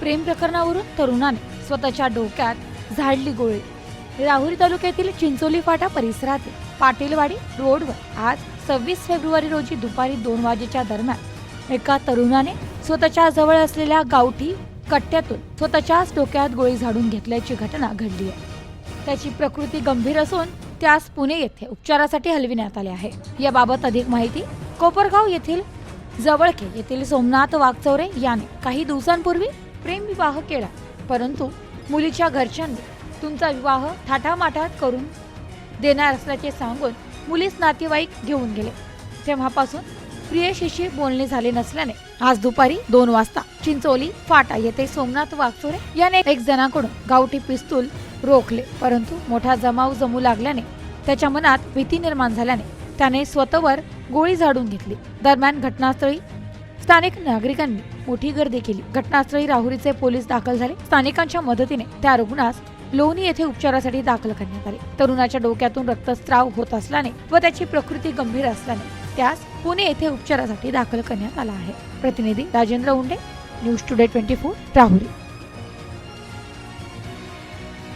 प्रेम प्रकरणावरून तरुणाने स्वतःच्या डोक्यात झाडली गोळी. राहुरी तालुक्यातील चिंचोली फाटा परिसरातील पाटीलवाडी रोडवर आज सव्वीस फेब्रुवारी रोजी दुपारी दोन वाजेच्या दरम्यान एका तरुणाने स्वतःच्या जवळ असलेल्या गावठी कट्ट्यातून स्वतःच्याच डोक्यात गोळी झाडून घेतल्याची घटना घडली आहे. त्याची प्रकृती गंभीर असून त्यास पुणे येथे उपचारासाठी हलविण्यात आले आहे. याबाबत अधिक माहिती कोपरगाव येथील जवळके येथील सोमनाथ वागचौरे याने काही दिवसांपूर्वी प्रेमविवाह केला. परंतु मुलीच्या घरच्यांनी तुमचा विवाह थाटामाटात करून देणार असल्याचे सांगून मुलीस नातेवाईक घेऊन गेले. तेव्हापासून प्रियशीशी बोलणे झाले नसल्याने आज दुपारी दोन वाजता चिंचोली फाटा येथे सोमनाथ वागचोरे याने एक जणाकडून गावठी पिस्तूल रोखले. परंतु मोठा जमाव जमू लागल्याने त्याच्या मनात भीती निर्माण झाल्याने त्याने स्वतःवर गोळी झाडून घेतली. दरम्यान घटनास्थळी स्थानिक नागरिकांनी मोठी गर्दी केली. घटनास्थळी राहुरीचे पोलीस दाखल झाले. स्थानिकांच्या मदतीने त्या रुग्णास लोणी येथे उपचारासाठी दाखल करण्यात आले. तरुणाच्या डोक्यातून रक्तस्राव होत असल्याने व त्याची प्रकृती गंभीर असल्याने त्यास पुणे येथे उपचारासाठी दाखल करण्यात आला आहे. प्रतिनिधी Rajendra Unde news today twenty four Rahuri.